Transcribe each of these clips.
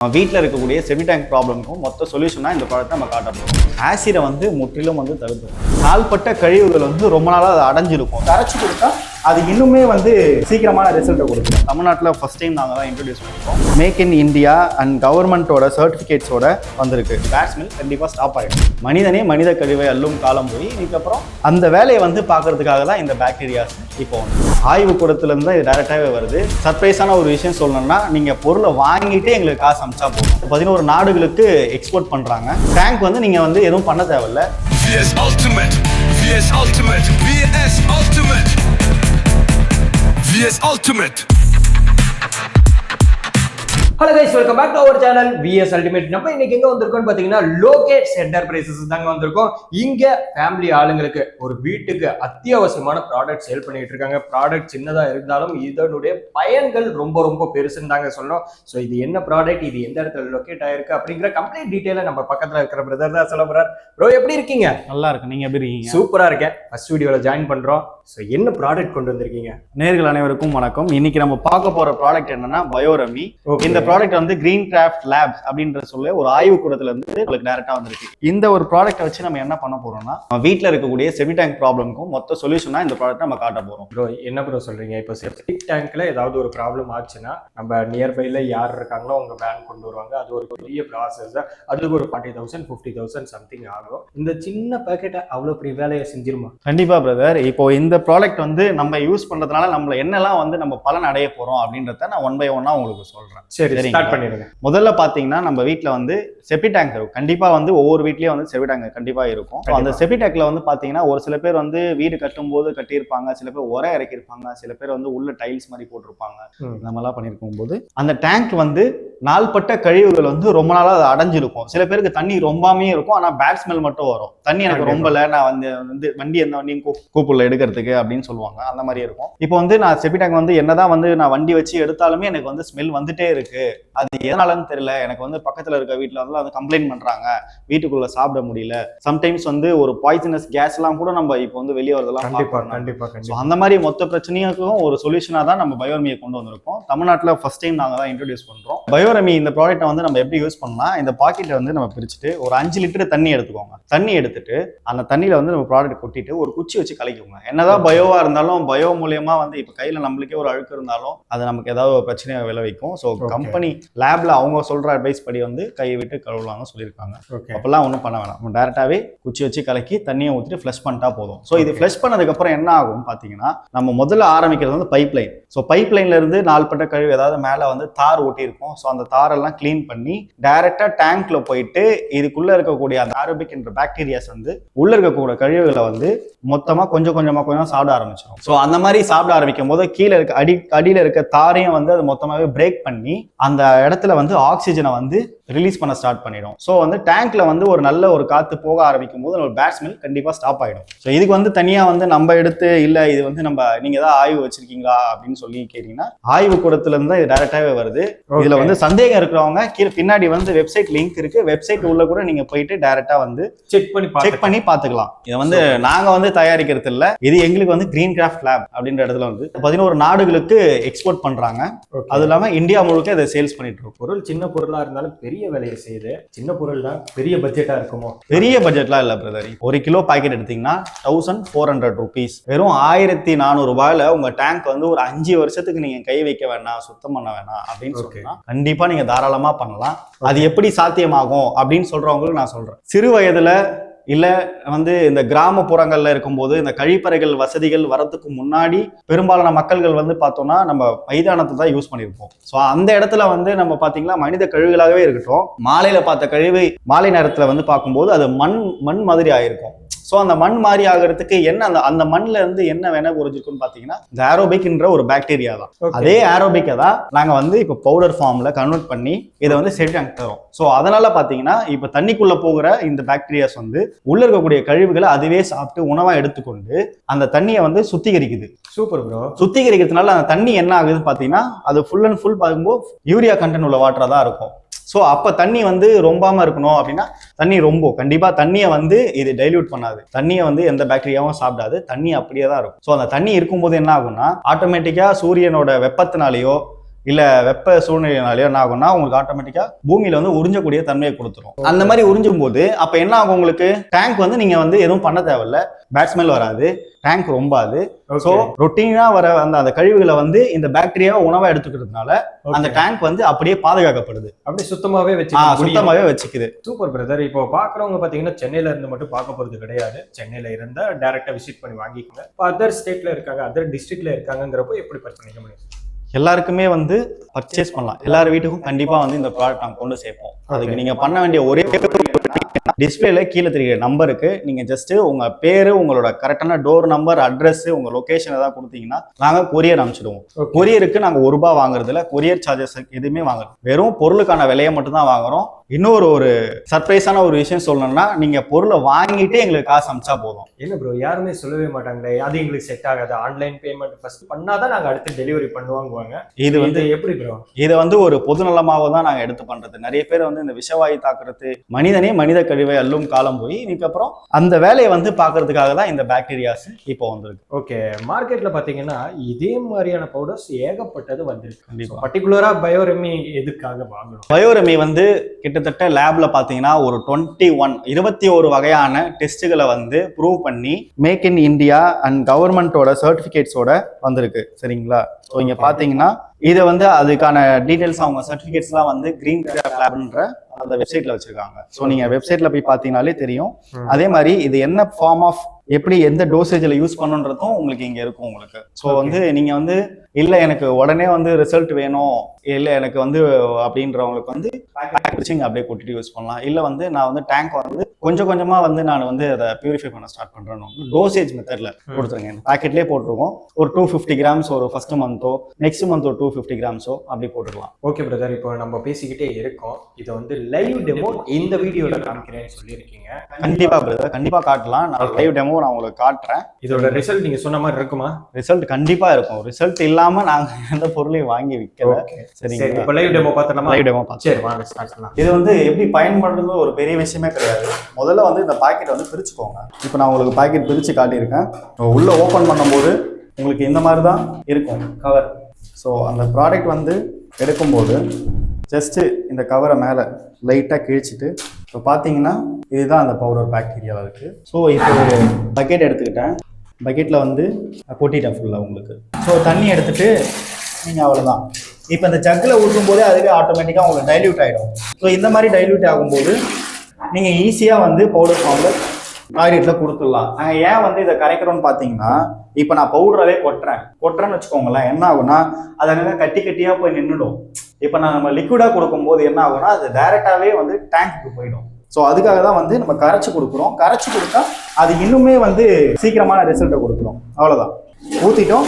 வீட்டில் இருக்கக்கூடிய semi tank ப்ராப்ளம்க்கும் மொத்த சொல்யூஷனாக இந்த ப்ராடக்ட் நம்ம காட்ட போகிறோம் ஆசிடை வந்து முற்றிலும் வந்து தவிர்க்கும் கால்பட்ட கழிவுகள் வந்து ரொம்ப நாளாக அது அடைஞ்சிருக்கும். கரைச்சி கொடுத்தா அது இன்னுமே வந்து சீக்கிரமான ரிசல்ட்டை கொடுக்கும். தமிழ்நாட்டில் ஃபர்ஸ்ட் டைம் நாங்கள் தான் இன்ட்ரடியூஸ் பண்ணுறோம் மேக் இன் இந்தியா அண்ட் கவர்மெண்ட்டோட சர்டிஃபிகேட்ஸோட வந்திருக்கு. பேட்ஸ்மில் கண்டிப்பாக ஸ்டாப் ஆகிடும் மனிதனே மனித கழிவை அள்ளும் காலம் போய் இதுக்கப்புறம் அந்த வேலையை வந்து பார்க்கறதுக்காக தான் இந்த பாக்டீரியாஸ் இப்போ வந்து. ஆய்வு கூடத்துலேருந்து தான் இது டேரெக்டாகவே வருது. சர்ப்ரைஸான ஒரு விஷயம் சொல்லணும்னா நீங்கள் பொருளை வாங்கிட்டு எங்களுக்கு காசு அமிச்சா போதும். பதினோரு நாடுகளுக்கு எக்ஸ்போர்ட் பண்ணுறாங்க டேங்க் வந்து நீங்கள் வந்து எதுவும் பண்ண தேவையில்ல. VS Ultimate. Hello guys welcome back to our channel VS Ultimate நம்ம இன்னைக்கு எங்க வந்திருக்கோம்னு பாத்தீங்கன்னா லோகேட் சென்டர் பிரைசஸ் தாங்க வந்திருக்கோம். இங்க ஃபேமிலி ஆளுங்களுக்கு ஒரு வீட்டுக்கு அத்தியாவசியமான ப்ராடக்ட் சேல் பண்ணிட்டு இருக்காங்க. ப்ராடக்ட் சின்னதா இருந்தாலும் இதனுடைய பயன்கள் ரொம்ப ரொம்ப பெருசுன்னு தாங்க சொல்லணும். ஸோ இது என்ன ப்ராடக்ட் இது எந்த இடத்துல லொக்கேட் ஆயிருக்கு? அப்படிங்கிற கம்ப்ளீட் டீட்டெயிலை நம்ம பக்கத்துல இருக்கிற பிரதர் தான் சொல்ல போறார். ப்ரோ எப்படி இருக்கீங்க? நல்லா இருக்கு நீங்கள் எப்படி இருக்கீங்க? சூப்பரா இருக்கேன். ஃபர்ஸ்ட் வீடியோல ஜாயின் பண்றோம். ஸோ என்ன ப்ராடக்ட் கொண்டு வந்திருக்கீங்க? நேர்கள் அனைவருக்கும் வணக்கம். இன்னைக்கு நம்ம பார்க்க போற ப்ராடக்ட் என்னன்னா பயோரமி. இந்த ப்ராடக்ட் வந்து கிரீன் கிராஃப்ட் லேப்ஸ் அப்படின்ற சொல்ல ஒரு ஆய்வு கூடத்துல இருந்து உங்களுக்கு டேரக்டா வந்திருக்கு. இந்த ஒரு ப்ராடக்ட்டை வச்சு நம்ம என்ன பண்ண போறோம்னா நம்ம வீட்ல இருக்கக்கூடிய செமி டேங்க் ப்ராப்ளம்க்கும் மொத்த சொல்யூஷனா இந்த ப்ராடக்ட் நம்ம காட்ட போறோம். ப்ரோ என்ன ப்ரோ சொல்றீங்க? இப்போ செப்டிக் டேங்க்ல ஏதாவது ஒரு ப்ராப்ளம் ஆச்சுன்னா நம்ம நியர்பைல யார் இருக்காங்களோ அவங்க வேன் கொண்டு வருவாங்க. அது ஒரு பெரிய ப்ராசஸ் அதுக்கு ஒரு forty thousand fifty thousand something ஆகும். இந்த சின்ன பேக்கெட்டை அவ்வளோ பெரிய வேலையை செஞ்சிருமா? கண்டிப்பா பிரதர் இப்போ இந்த ப்ராடக்ட் வந்து நம்ம யூஸ் பண்றதுனால நம்மள என்னெல்லாம் வந்து நம்ம பலன் அடைய போறோம் அப்படின்றத நான் ஒன் பை ஒன்னா உங்களுக்கு சொல்றேன். சரி? ஸ்டார்ட் பண்ணிடுங்க. முதல்ல பாத்தீங்கன்னா நம்ம வீட்ல வந்து செபி டேங்க் இருக்கும். கண்டிப்பா வந்து ஒவ்வொரு வீட்லயும் வந்து செபி டேங்க் கண்டிப்பா இருக்கும். அந்த கண்டிப்பா. செபி டேங்க்ல வந்து பாத்தீங்கன்னா ஒரு சில பேர் வந்து வீடு கட்டும் போது கட்டியிருப்பாங்க சில பேர் உரம் இறக்கியிருப்பாங்க சில பேர் வந்து உள்ள டைல்ஸ் மாதிரி போட்டிருப்பாங்க. இந்த மாதிரிலாம் பண்ணியிருக்கும் போது அந்த டேங்க் வந்து நாள்பட்ட கழிவுகள் வந்து ரொம்ப நாளா அது அடைஞ்சிருக்கும். சில பேருக்கு தண்ணி ரொம்பாமே இருக்கும். ஆனா பேட் ஸ்மெல் மட்டும் வரும். தண்ணி எனக்கு. ரொம்பல நான் வந்து வந்து வண்டி எந்த வண்டியும் கூப்பிடல எடுக்கிறதுக்கு. அப்படின்னு சொல்லுவாங்க. அந்த மாதிரி இருக்கும். இப்போ வந்து நான் செபி வந்து என்னதான் வந்து நான் வண்டி வச்சு எடுத்தாலுமே எனக்கு வந்து ஸ்மெல் வந்துட்டே இருக்கு. அது எதனாலன்னு தெரியல. எனக்கு வந்து பக்கத்துல இருக்க வீட்ல வந்து அதை கம்ப்ளைண்ட் பண்றாங்க. வீட்டுக்குள்ள சாப்பிட முடியல. சம்டைம்ஸ் வந்து ஒரு பாய்சனஸ் கேஸ் எல்லாம் கூட நம்ம இப்போ வந்து வெளியே வரதெல்லாம் கண்டிப்பா பார்க்கறோம். கண்டிப்பா ஸோ கண்டிப்பா. அந்த மாதிரி மொத்த பிரச்சனைக்கும் ஒரு சொல்யூஷனாக தான் நம்ம பயோரமியை கொண்டு வந்திருக்கோம். தமிழ்நாட்டில் ஃபர்ஸ்ட் டைம் நாங்கள் தான் இன்ட்ரடியூஸ் பண்ணுறோம் பயோரமி இந்த ப்ராடக்ட்டை வந்து நம்ம எப்படி யூஸ் பண்ணலாம் இந்த பாக்கெட்டை வந்து நம்ம பிரிச்சுட்டு ஒரு அஞ்சு லிட்டர் தண்ணி எடுத்துக்கோங்க. தண்ணி எடுத்துட்டு அந்த தண்ணியில் வந்து நம்ம ப்ராடக்ட் கொட்டிட்டு ஒரு குச்சி வச்சு கலக்கிக்கோங்க. என்னதான் பயோவா இருந்தாலும் பயோ மூலியமா வந்து இப்போ கையில் நம்மளுக்கே ஒரு அழுக்கு இருந்தாலும் அது நமக்கு ஏதாவது ஒரு பிரச்சனையை விளைவிக்கும். ஸோ. கம்பெனி லேப்ல அவங்க சொல்ற அட்வைஸ் படி வந்து கையை விட்டு கழுவலாங்க சொல்லியிருக்காங்க. அப்பெல்லாம் ஒன்றும் பண்ண வேணாம். நம்ம டேரெக்டாகவே குச்சி வச்சு கலக்கி தண்ணியை ஊற்றிட்டு ஃப்ளஷ் பண்ணிட்டா போதும். ஸோ இது. ஃப்ளஷ் பண்ணதுக்கப்புறம் என்ன ஆகும் பார்த்தீங்கன்னா நம்ம முதல்ல ஆரம்பிக்கிறது வந்து பைப் லைன் ஸோ பைப் லைன்ல இருந்து நாள்பட்ட கழிவு ஏதாவது மேலே வந்து தார் ஒட்டியிருக்கும் ஸோ அந்த தாரெல்லாம் க்ளீன் பண்ணி டைரெக்டாக டேங்க்ல போயிட்டு இதுக்குள்ள இருக்கக்கூடிய அந்த ஆரோபிக் என்ற பாக்டீரியாஸ் வந்து உள்ள இருக்கக்கூடிய கழிவுகளை வந்து மொத்தமாக கொஞ்சம் கொஞ்சமாக கொஞ்சம் சாப்பிட ஆரம்பிச்சிடும் ஸோ அந்த மாதிரி சாப்பிட ஆரம்பிக்கும் போது கீழே இருக்க அடி அடியில் இருக்க தாரையும் வந்து அது மொத்தமாகவே பிரேக் பண்ணி அந்த இடத்துல வந்து ஆக்சிஜனை வந்து ரிலீஸ் பண்ண ஸ்டார்ட் பண்ணிடும். ஸோ வந்து டேங்க்ல வந்து ஒரு நல்ல ஒரு காத்து போக ஆரம்பிக்கும் போது ஒரு பேட்ஸ்மெல் கண்டிப்பாக ஸ்டாப் ஆகிடும் ஸோ இதுக்கு வந்து தனியாக வந்து நம்ம எடுத்து இல்லை இது வந்து நம்ம நீங்க ஏதாவது ஆய்வு வச்சிருக்கீங்களா அப்படின்னு சொல்லி கேட்டீங்கன்னா ஆய்வு கூடத்துல இருந்து இது டேரக்டாவே வருது. இதுல வந்து சந்தேகம் இருக்கிறவங்க கீழே பின்னாடி வந்து வெப்சைட் லிங்க் இருக்கு. வெப்சைட் உள்ள கூட நீங்க போயிட்டு டைரக்டா வந்து செக் பண்ணி செக் பண்ணி பாத்துக்கலாம் இதை வந்து நாங்க வந்து தயாரிக்கிறது இல்ல. இது எங்களுக்கு வந்து கிரீன் கிராஃப்ட் லேப் அப்படின்ற இடத்துல வந்து பதினோரு நாடுகளுக்கு எக்ஸ்போர்ட் பண்றாங்க. அது இல்லாம இந்தியா முழுக்க இதை சேல்ஸ் பண்ணிட்டு இருக்கோம் பொருள் சின்ன பொருளா இருந்தாலும் பெரிய வேலையை செய்யுது. சின்ன பொருள் தான் பெரிய பட்ஜெட்டா இருக்குமோ? பெரிய பட்ஜெட்லாம் இல்ல பிரதர் ஒரு கிலோ பாக்கெட் எடுத்தீங்கன்னா தௌசண்ட் ஃபோர் ஹண்ட்ரட் ருபீஸ் வெறும் ஆயிரத்தி நானூறு ரூபாயில உங்க டேங்க் வந்து ஒரு அஞ்சு வருஷத்துக்கு நீங்க கை வைக்க வேணாம் சுத்தம் பண்ண வேணாம் அப்படின்னு. சொன்னா கண்டிப்பா நீங்க தாராளமா பண்ணலாம். அது எப்படி சாத்தியமாகும் அப்படின்னு சொல்றவங்களுக்கு நான் சொல்றேன். சிறு வயதுல இல்ல வந்து இந்த கிராமப்புறங்கள்ல இருக்கும்போது இந்த கழிப்பறைகள் வசதிகள் வரதுக்கு முன்னாடி பெரும்பாலான மக்கள்கள் வந்து பார்த்தோம்னா நம்ம மைதானத்தை தான் யூஸ் பண்ணியிருப்போம். ஸோ அந்த இடத்துல வந்து நம்ம பார்த்தீங்கன்னா மனித கழிவுகளாகவே இருக்கட்டும். மாலையில பார்த்த கழிவு மாலை நேரத்துல வந்து பார்க்கும்போது அது மண் மண் மாதிரி ஆயிருக்கும். ஸோ அந்த மண் மாதிரி ஆகிறதுக்கு என்ன அந்த அந்த மண்ணில் இருந்து என்ன வேணா குறைஞ்சிருக்குன்னு பார்த்தீங்கன்னா இந்த ஆரோபிக்ன்ற ஒரு பாக்டீரியா தான். அதே ஆரோபிக்கை தான் நாங்கள் வந்து இப்போ பவுடர் ஃபார்மில் கன்வெர்ட் பண்ணி இதை வந்து செடி டேங்க் தரோம். ஸோ அதனால பார்த்தீங்கன்னா இப்போ தண்ணிக்குள்ளே போகிற இந்த பாக்டீரியாஸ் வந்து உள்ள இருக்கக்கூடிய கழிவுகளை அதுவே சாப்பிட்டு உணவாக எடுத்துக்கொண்டு அந்த தண்ணியை வந்து சுத்திகரிக்குது. Super bro. சுத்திகரிக்கிறதுனால அந்த தண்ணி என்ன ஆகுதுன்னு பார்த்தீங்கன்னா அது ஃபுல் அண்ட் ஃபுல் பார்க்கும்போது யூரியா கண்டென்ட் உள்ள வாட்டராக தான் இருக்கும். ஸோ அப்போ தண்ணி வந்து ரொம்பாம இருக்கணும் அப்படின்னா தண்ணி ரொம்ப கண்டிப்பாக தண்ணியை வந்து இது டைல்யூட் பண்ணாது. தண்ணியை வந்து எந்த பாக்டீரியாவும் சாப்பிடாது. தண்ணி அப்படியே தான் இருக்கும். ஸோ அந்த தண்ணி இருக்கும்போது என்ன ஆகும்னா ஆட்டோமேட்டிக்காக சூரியனோட வெப்பத்தினாலேயோ இல்ல வெப்ப சூழ்நிலைனாலயோ என்ன ஆகும்னா உங்களுக்கு ஆட்டோமேட்டிக்கா பூமியில வந்து உறிஞ்சக்கூடிய தன்மையை கொடுத்துரும். அந்த மாதிரி உறிஞ்சும் போது அப்ப என்ன ஆகும் உங்களுக்கு? டேங்க் வந்து நீங்க வந்து எதுவும் பண்ண தேவையில்ல. பேட்ஸ்மெல் வராது. டேங்க் ரொம்பாது. ஸோ ரொட்டீனா வர அந்த அந்த கழிவுகளை வந்து இந்த பாக்டீரியா உணவா எடுத்துக்கிறதுனால அந்த டேங்க் வந்து அப்படியே பாதுகாக்கப்படுது. அப்படி சுத்தமாவே ஆ, வச்சு சுத்தமாவே வச்சுக்குது. சூப்பர் பிரதர் இப்போ பாக்குறவங்க பாத்தீங்கன்னா சென்னையில இருந்து மட்டும் பார்க்க போறது கிடையாது. சென்னையில இருந்தா டைரக்டா விசிட் பண்ணி வாங்கிக்கோங்க. இப்போ அதர் ஸ்டேட்ல இருக்காங்க அதர் டிஸ்ட்ரிக்ட்ல இருக்காங்கங்கிறப்போ எப்படி பர்ச்சேஸ் பண்ணிக்க முடியும்? எல்லாருக்குமே வந்து பர்ச்சேஸ் பண்ணலாம். எல்லார் வீட்டுக்கும் கண்டிப்பாக வந்து இந்த ப்ராடக்ட் நாங்கள் கொண்டு சேர்ப்போம். அதுக்கு நீங்கள் பண்ண வேண்டிய ஒரே டிஸ்பிளேல கீழே தெரியுற நம்பருக்கு நீங்க ஜஸ்ட் உங்க பேரு உங்களோட கரெக்டான டோர் நம்பர் அட்ரஸ் உங்க லொகேஷன் ஏதாவது கொடுத்தீங்கன்னா நாங்க கொரியர் அனுப்பிச்சிடுவோம். கொரியருக்கு நாங்க ஒரு ரூபாய் வாங்குறதுல கொரியர் சார்ஜஸ் எதுவுமே வாங்குறோம் வெறும் பொருளுக்கான விலையை மட்டும் தான் வாங்குறோம். இன்னொரு ஒரு சர்ப்ரைஸான ஒரு விஷயம் சொல்லணும்னா நீங்க பொருளை வாங்கிட்டு எங்களுக்கு காசு அமிச்சா போதும். என்ன ப்ரோ யாருமே சொல்லவே மாட்டாங்களே அது எங்களுக்கு செட் ஆகாது? ஆன்லைன் பேமெண்ட் ஃபர்ஸ்ட் பண்ணாதான் நாங்க அடுத்து டெலிவரி பண்ணுவாங்குவாங்க? இது வந்து எப்படி ப்ரோ இதை வந்து ஒரு பொதுநலமாக தான் நாங்கள் எடுத்து பண்றது. நிறைய பேர் வந்து இந்த விஷவாயு தாக்குறது மனிதனே மனித கழிவை அள்ளும் காலம் போய் இதுக்கப்புறம் அந்த வேலையை வந்து பார்க்கறதுக்காக தான் இந்த பாக்டீரியாஸ் இப்போ வந்திருக்கு. ஓகே மார்க்கெட்ல பாத்தீங்கன்னா இதே மாதிரியான பவுடர்ஸ் ஏகப்பட்டது வந்திருக்கு. கண்டிப்பா. பர்டிகுலரா பயோரெமி எதுக்காக வாங்கணும்? பயோரெமி வந்து கிட்டத்தட்ட லேப்ல பாத்தீங்கன்னா ஒரு டுவெண்ட்டி ஒன் இருபத்தி ஒரு வகையான டெஸ்ட்டுகளை வந்து ப்ரூவ் பண்ணி மேக் இன் இந்தியா அண்ட் கவர்மெண்ட்டோட சர்டிஃபிகேட்ஸோட வந்திருக்கு. சரிங்களா? ஸோ இங்க பாத்தீங்கன்னா இதை வந்து அதுக்கான டீடைல்ஸ் அவங்க சர்டிஃபிகேட்ஸ்லாம் வந்து கிரீன் லேப்ன்ற அந்த வெப்சைட்ல வச்சிருக்காங்க. ஸோ நீங்க வெப்சைட்ல போய் பார்த்தீங்கனாலே தெரியும். அதே மாதிரி இது என்ன ஃபார்ம் ஆஃப் எப்படி எந்த டோசேஜில் யூஸ் பண்ணுன்றதும் உங்களுக்கு இங்க இருக்கும் உங்களுக்கு. ஸோ. வந்து நீங்க வந்து இல்ல எனக்கு உடனே வந்து ரிசல்ட் வேணும் இல்ல எனக்கு வந்து அப்படின்றவங்களுக்கு வந்து இங்க அப்படியே கொட்டிட்டு யூஸ் பண்ணலாம். இல்ல வந்து நான் வந்து டேங்க் வந்து கொஞ்சம் கொஞ்சமா வந்து நான் வந்து அதை பியூரிஃபை பண்ண ஸ்டார்ட் பண்றேன் டோசேஜ் மெத்தட்ல கொடுத்துருங்க. பேக்கெட்லேயே போட்டிருக்கோம். ஒரு டூ ஃபிஃப்டி கிராம்ஸ் ஒரு ஃபர்ஸ்ட் மந்த்தோ நெக்ஸ்ட் மந்த் ஒரு டூ ஃபிஃப்டி கிராம்ஸோ அப்படி போட்டுக்கலாம். ஓகே பிரதர் இப்போ நம்ம பேசிக்கிட்டே இருக்கோம். இதை வந்து லைவ் டெமோ இந்த வீடியோல காமிக்கிறேன்னு சொல்லியிருக்கீங்க. கண்டிப்பா பிரதர் கண்டிப்பா காட்டலாம். நான் லைவ் டெமோ நான் உங்களுக்கு காட்டுறேன். இதோட ரிசல்ட் நீங்க சொன்ன மாதிரி இருக்குமா? ரிசல்ட் கண்டிப்பா இருக்கும். ரிசல்ட் இல்லாம நாங்க எந்த பொருளையும் வாங்கி விற்கல சரி இப்போ லைவ் டெமோ பார்த்தோம்னா லைவ் டெமோ பார்த்து சரி வாங்க ஸ்டார்ட் பண்ணலாம். இது வந்து எப்படி பயன்படுறது ஒரு பெரிய விஷயமே கிடையாது. முதல்ல வந்து இந்த பாக்கெட் வந்து பிரிச்சுக்கோங்க. இப்போ நான் உங்களுக்கு பாக்கெட் பிரித்து காட்டியிருக்கேன். உள்ள ஓப்பன் பண்ணும்போது உங்களுக்கு இந்த மாதிரி தான் இருக்கும் கவர் ஸோ அந்த ப்ராடக்ட் வந்து எடுக்கும்போது ஜஸ்ட்டு இந்த கவரை மேலே லைட்டாக கிழிச்சிட்டு இப்போ பார்த்தீங்கன்னா இதுதான் அந்த பவுடர் பாக்டீரியாவில் இருக்குது ஸோ இப்போ ஒரு பக்கெட் எடுத்துக்கிட்டேன். பக்கெட்டில் வந்து கொட்டிட்டேன் ஃபுல்லாக உங்களுக்கு. ஸோ தண்ணி எடுத்துகிட்டு நீங்கள் அவ்வளோதான் இப்போ இந்த ஜக்கில் ஊற்றும் போதே அதுவே ஆட்டோமேட்டிக்காக உங்களுக்கு டைல்யூட் ஆகிடும் ஸோ இந்த மாதிரி டைல்யூட் ஆகும்போது நீங்கள் ஈஸியாக வந்து பவுடர் ஃபார்மில் டாய்லெட்டில் கொடுத்துடலாம். நாங்கள் ஏன் வந்து இதை கரைக்கிறோம்னு பார்த்தீங்கன்னா இப்போ நான் பவுடராகவே கொட்டுறேன். கொட்டுறேன்னு வச்சுக்கோங்களேன் என்ன ஆகும்னா அது அங்கே கட்டி கட்டியாக போய் நின்றுடும் இப்போ நான் நம்ம லிக்விடாக கொடுக்கும்போது என்ன ஆகும்னா அது டைரெக்டாகவே வந்து டேங்க்குக்கு போயிடும். ஸோ அதுக்காக தான் வந்து நம்ம கரைச்சி கொடுக்குறோம். கரைச்சி கொடுத்தா அது இன்னுமே வந்து சீக்கிரமான ரிசல்ட்டை கொடுக்குறோம் அவ்வளோதான் ஊற்றிட்டோம்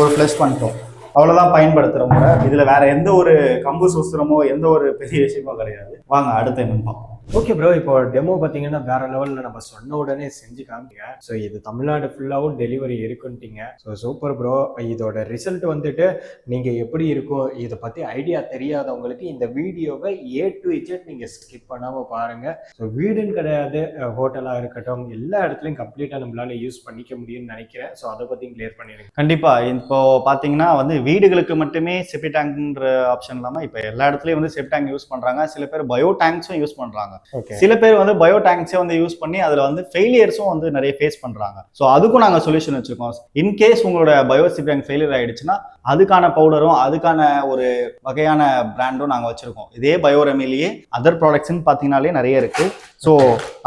ஒரு ஃப்ளஷ் பண்ணிட்டோம். அவ்வளோதான் பயன்படுத்துகிற முறை. இதில் வேற எந்த ஒரு கம்பு சுசுரமோ எந்த ஒரு பெரிய விஷயமோ கிடையாது. வாங்க அடுத்த என்னன்னு பார்ப்போம். ஓகே ப்ரோ இப்போ டெமோ பார்த்தீங்கன்னா வேற லெவலில் நம்ம சொன்ன உடனே செஞ்சு காமிங்க. ஸோ இது தமிழ்நாடு ஃபுல்லாகவும் டெலிவரி இருக்குன்ட்டீங்க. ஸோ சூப்பர் ப்ரோ இதோட ரிசல்ட் வந்துட்டு நீங்கள் எப்படி இருக்கும் இதை பற்றி ஐடியா தெரியாதவங்களுக்கு இந்த வீடியோவை ஏ டு இஜெட் நீங்கள் ஸ்கிப் பண்ணாமல் பாருங்கள் ஸோ வீடுன்னு கிடையாது ஹோட்டலாக இருக்கட்டும் எல்லா இடத்துலையும் கம்ப்ளீட்டாக நம்மளால யூஸ் பண்ணிக்க முடியும்னு நினைக்கிறேன். ஸோ அதை பற்றி கிளியர் பண்ணிடுங்க. கண்டிப்பாக இப்போ பார்த்தீங்கன்னா வந்து வீடுகளுக்கு மட்டுமே செப்டி டேங்க்ன்ற ஆப்ஷன் இல்லாமல் இப்போ எல்லா இடத்துலையும் வந்து செப்டி டேங்க் யூஸ் பண்ணுறாங்க சில பேர் பயோ டேங்க்ஸும் யூஸ் பண்ணுறாங்க சில பேர் வந்து பயோ டேங்க்ஸே வந்து யூஸ் பண்ணி அதுல வந்து ஃபெயிலியர்ஸும் வந்து நிறைய ஃபேஸ் பண்றாங்க. ஸோ அதுக்கும் நாங்கள் சொல்யூஷன் வச்சிருக்கோம். இன்கேஸ் உங்களோட பயோ செப்டி டேங்க் ஃபெயிலியர் ஆயிடுச்சுன்னா அதுக்கான பவுடரும் அதுக்கான ஒரு வகையான பிராண்டும் நாங்கள் வச்சிருக்கோம். இதே பயோரமிலேயே அதர் ப்ராடக்ட்ஸ்னு பார்த்தீங்கன்னாலே நிறைய இருக்கு. ஸோ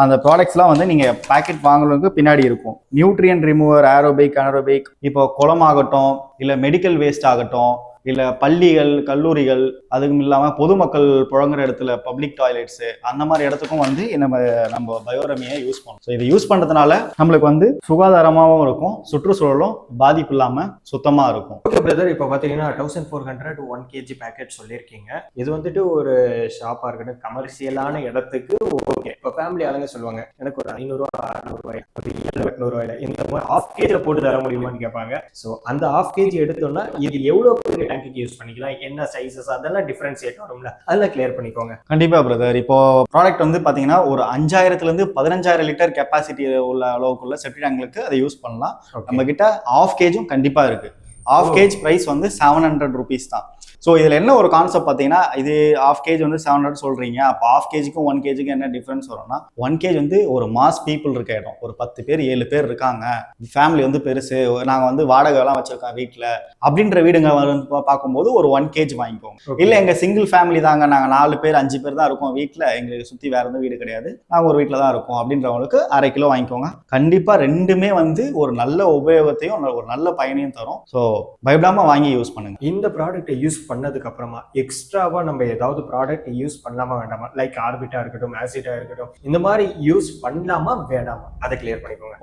அந்த ப்ராடக்ட்ஸ்லாம் வந்து நீங்கள் பேக்கெட் வாங்குறதுக்கு பின்னாடி இருக்கும். நியூட்ரியன் ரிமூவர் ஏரோபிக் அனரோபிக் இப்போ குளம் ஆகட்டும் இல்லை மெடிக்கல் வேஸ்ட் ஆகட்டும் இல்லை பள்ளிகள் கல்லூரிகள் அதுவும் இல்லாமல் பொதுமக்கள் புழங்குற இடத்துல பப்ளிக் டாய்லெட்ஸு அந்த மாதிரி இடத்துக்கும் வந்து நம்ம நம்ம பயோரமியை யூஸ் பண்ணோம் ஸோ இதை யூஸ் பண்ணுறதுனால நம்மளுக்கு வந்து சுகாதாரமாகவும் இருக்கும் சுற்றுச்சூழலும் பாதிப்பு இல்லாமல் சுத்தமாக இருக்கும். ஓகே பிரதர் இப்போ பார்த்தீங்கன்னா thousand four hundred one KG packet சொல்லியிருக்கீங்க. இது வந்துட்டு ஒரு ஷாப்பாக இருக்கட்டும் கமர்ஷியலான இடத்துக்கு ஓகே இப்போ ஃபேமிலி ஆளுங்க சொல்லுவாங்க எனக்கு ஒரு ஐநூறுரூவா அறநூறுவாய் ஒரு ஏழு எட்நூறுவாயில் இந்த மாதிரி ஆஃப் கேஜில் போட்டு தர முடியுமான்னு கேட்பாங்க. ஸோ அந்த ஆஃப் கேஜி எடுத்தோம்னா இது எவ்வளோ டேங்க்குக்கு யூஸ் பண்ணிக்கலாம். என்ன சைஸஸ் அதெல்லாம் டிஃப்ரென்ஷியேட் வரும்ல அதெல்லாம் கிளியர் பண்ணிக்கோங்க. கண்டிப்பாக பிரதர் இப்போ ப்ராடக்ட் வந்து பார்த்தீங்கன்னா ஒரு அஞ்சாயிரத்துலேருந்து பதினஞ்சாயிரம் லிட்டர் கெப்பாசிட்டி உள்ள அளவுக்குள்ள செப்டி டேங்களுக்கு அதை யூஸ் பண்ணலாம். நம்ம கிட்ட ஆஃப் கேஜும் கண்டிப்பாக இருக்கு. ஆஃப். கேஜ் ப்ரைஸ் வந்து செவன் ஹண்ட்ரட் ருபீஸ் தான். ஸோ இதில் என்ன ஒரு கான்செப்ட் பார்த்தீங்கன்னா இது ஆஃப் கேஜ் வந்து செவன் ஹண்ட்ரட் சொல்கிறீங்க அப்போ ஆஃப் கேஜிக்கும் ஒன் கேஜிக்கும் என்ன டிஃப்ரென்ஸ் வரும்னா ஒன் கேஜ் வந்து ஒரு மாஸ் பீப்புள் இருக்க இடம். ஒரு பத்து பேர் ஏழு பேர் இருக்காங்க. ஃபேமிலி வந்து பெருசு. நாங்கள் வந்து வாடகைலாம் வச்சிருக்கோம் வீட்டில் அப்படின்ற வீடுங்க பார்க்கும்போது ஒரு ஒன் கேஜ் வாங்கிக்கோங்க. இல்லை எங்கள் சிங்கிள் ஃபேமிலி தாங்க. நாங்கள் நாலு பேர் அஞ்சு பேர் தான் இருக்கோம் வீட்டில் எங்களுக்கு சுற்றி வேற எதுவும் வீடு கிடையாது. நாங்கள் ஒரு வீட்டில் தான் இருக்கோம். அப்படின்றவங்களுக்கு அரை கிலோ வாங்கிக்கோங்க. கண்டிப்பாக ரெண்டுமே வந்து ஒரு நல்ல உபயோகத்தையும் ஒரு நல்ல பயனையும் தரும். ஸோ பயப்படாமல் வாங்கி யூஸ் பண்ணுங்க. இந்த ப்ராடக்ட்டை யூஸ் பண்ணதுக்கு அப்புறமா எக்ஸ்ட்ராவா நம்ம ஏதாவது ப்ராடக்ட் யூஸ் பண்ணலாமா வேண்டாமா? லைக் ஆர்பிட்டா இருக்கட்டும் ஆசிட்டா இருக்கட்டும் இந்த மாதிரி யூஸ் பண்ணலாமா வேண்டாமா? அதை கிளியர் பண்ணிக்கோங்க.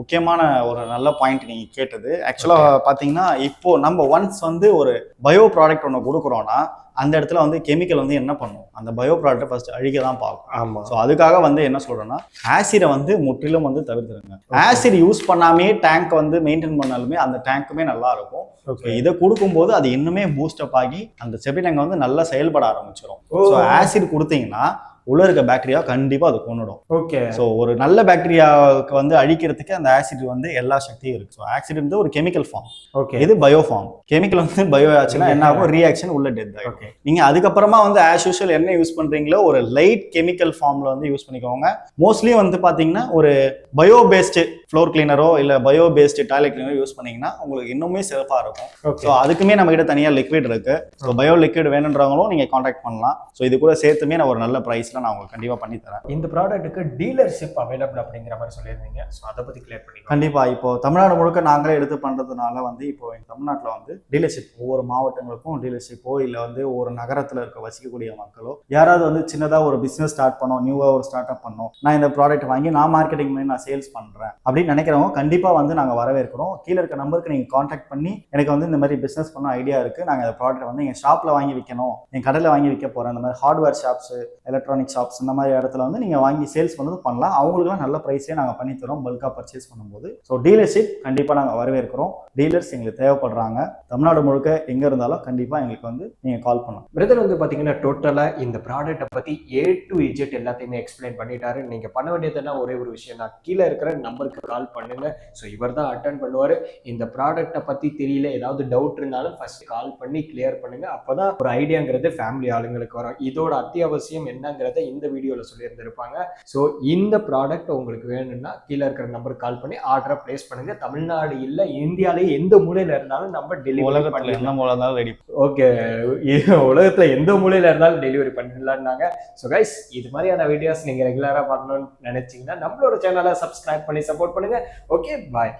முக்கியமான ஒரு நல்ல பாயிண்ட் நீங்க கேட்டது. ஆக்சுவலா பாத்தீங்கன்னா இப்போ நம்ம ஒன்ஸ் வந்து ஒரு பயோ ப்ராடக்ட் ஒன்று கொடுக்குறோம்னா அந்த இடத்துல வந்து கெமிக்கல் வந்து என்ன பண்ணும்? அந்த பயோ ப்ராடக்ட்டை ஃபர்ஸ்ட் அழிக்க தான் பார்க்கும். ஆமா. ஸோ அதுக்காக வந்து என்ன சொல்றேன்னா ஆசிடை வந்து முற்றிலும் வந்து தவிர்த்துருங்க. ஆசிட் யூஸ் பண்ணாமே டேங்க் வந்து மெயின்டைன் பண்ணாலுமே அந்த டேங்க்குமே நல்லா இருக்கும் இதை கொடுக்கும்போது அது இன்னுமே பூஸ்டப் ஆகி அந்த செபி டேங்க் வந்து நல்லா செயல்பட ஆரம்பிச்சிடும் ஸோ ஆசிட் கொடுத்தீங்கன்னா உள்ள இருக்க பாக்டீரியா கண்டிப்பா அது கொண்டுடும் ஓகே ஸோ ஒரு நல்ல பாக்டீரியாவுக்கு வந்து அழிக்கிறதுக்கு அந்த ஆசிட் வந்து எல்லா சக்தியும் இருக்கு. ஸோ ஆசிட் வந்து ஒரு கெமிக்கல் ஃபார்ம் ஓகே இது பயோ ஃபார்ம் கெமிக்கல் வந்து பயோ ஆச்சுன்னா என்ன ஆகும் ரியாக்ஷன் உள்ள டெத் ஆகும் ஓகே நீங்க அதுக்கப்புறமா வந்து ஆஸ் யூஷுவல் என்ன யூஸ் பண்றீங்களோ ஒரு லைட் கெமிக்கல் ஃபார்ம்ல வந்து யூஸ் பண்ணிக்கோங்க. மோஸ்ட்லி வந்து பாத்தீங்கன்னா ஒரு பயோ பேஸ்டு ஃப்ளோர் கிளீனரோ இல்ல பயோ பேஸ்டு டாய்லெட் கிளீனரோ யூஸ் பண்ணீங்கன்னா உங்களுக்கு இன்னுமே சிறப்பா இருக்கும். ஸோ அதுக்குமே நம்ம கிட்ட தனியா லிக்விட் இருக்கு. ஸோ பயோ லிக்விட் வேணுன்றவங்களும் நீங்க காண்டாக்ட் பண்ணலாம். ஸோ இது கூட சேர்த்துமே நான் ஒரு நல்ல ப்ரைஸ்ல நான் உங்களுக்கு கண்டிப்பா பண்ணி தரேன். இந்த ப்ராடக்ட்டுக்கு டீலர்ஷிப் அவைலபிள் அப்படிங்கிற மாதிரி சொல்லியிருந்தீங்க. ஸோ அதை பத்தி கிளியர் பண்ணிக்கோங்க கண்டிப்பா. இப்போ தமிழ்நாடு முழுக்க நாங்களே எடுத்து பண்றதுனால வந்து இப்போ எங்க தமிழ்நாட்டில் வந்து டீலர்ஷிப் ஒவ்வொரு மாவட்டங்களுக்கும் டீலர்ஷிப்போ இல்லை வந்து ஒரு நகரத்தில் இருக்க வசிக்கக்கூடிய மக்களோ யாராவது வந்து சின்னதாக ஒரு பிஸ்னஸ் ஸ்டார்ட் பண்ணோம் நியூவாக ஒரு ஸ்டார்ட் அப் பண்ணோம் நான் இந்த ப்ராடக்ட் வாங்கி நான் மார்க்கெட்டிங் பண்ணி நான் சேல்ஸ் பண்ணுறேன் அப்படின்னு நினைக்கிறவங்க கண்டிப்பாக வந்து நாங்கள் வரவேற்கிறோம். கீழே இருக்க நம்பருக்கு நீங்கள் காண்டாக்ட் பண்ணி எனக்கு வந்து இந்த மாதிரி பிஸ்னஸ் பண்ண ஐடியா இருக்குது நாங்கள் இந்த ப்ராடக்ட் வந்து எங்கள் ஷாப்பில் வாங்கி விற்கணும் என் கடையில் வாங்கி விற்க போகிறேன் இந்த மாதிரி ஹார்ட்வேர் ஷாப்ஸ் எலக்ட்ரானிக் ஷாப்ஸ் இந்த மாதிரி இடத்துல வந்து நீங்கள் வாங்கி சேல்ஸ் பண்ணது பண்ணலாம். அவங்களுக்குலாம் நல்ல ப்ரைஸே நாங்கள் பண்ணி தரோம் பல்காக பர்ச்சேஸ் பண்ணும்போது. ஸோ டீலர்ஷிப் கண்டிப்பாக நாங்கள் வரவேற்கிறோம். டீலர்ஸ் எங்களுக்கு தேவைப்படுறாங்க. தமிழ்நாடு முழுக்க எங்கே இருந்தாலும் கண்டிப்பாக எங்களுக்கு வந்து நீங்கள் கால் பண்ணலாம். பிரதர் வந்து பார்த்தீங்கன்னா டோட்டலாக இந்த ப்ராடக்ட்டை பற்றி ஏ டு இஜெட் எல்லாத்தையுமே எக்ஸ்பிளைன் பண்ணிட்டாரு. நீங்கள் பண்ண வேண்டியதுன்னா ஒரே ஒரு விஷயம் தான். கீழே இருக்கிற நம்பருக்கு கால் பண்ணுங்க. ஸோ இவர் தான் அட்டன் பண்ணுவார். இந்த ப்ராடக்ட்டை பற்றி தெரியல ஏதாவது டவுட் இருந்தாலும் ஃபர்ஸ்ட் கால் பண்ணி கிளியர் பண்ணுங்க. அப்பதான் ஒரு ஐடியாங்கிறது ஃபேமிலி ஆளுங்களுக்கு வரும். இதோட அத்தியாவசியம் என்னங்கிறது இந்த வீடியோல சொல்லியிருந்திருப்பாங்க. ஸோ இந்த ப்ராடக்ட் உங்களுக்கு வேணும்னா கீழே இருக்கிற நம்பருக்கு கால் பண்ணி ஆர்டரை பிளேஸ் பண்ணுங்க. தமிழ்நாடு இல்ல இந்தியாலே எந்த மூலையில இருந்தாலும் நம்ம டெலிவரி பண்ணலாம் ரெடி ஓகே உலகத்துல எந்த மூலையில இருந்தாலும் டெலிவரி பண்ணிடலாம்னாங்க ஸோ கைஸ் இது மாதிரியான வீடியோஸ் நீங்க ரெகுலரா பார்க்கணும்னு நினைச்சீங்கன்னா நம்மளோட சேனலை சப்ஸ்கிரைப் பண்ணி சப்போர்ட் பண்ணுங்க. Okay bye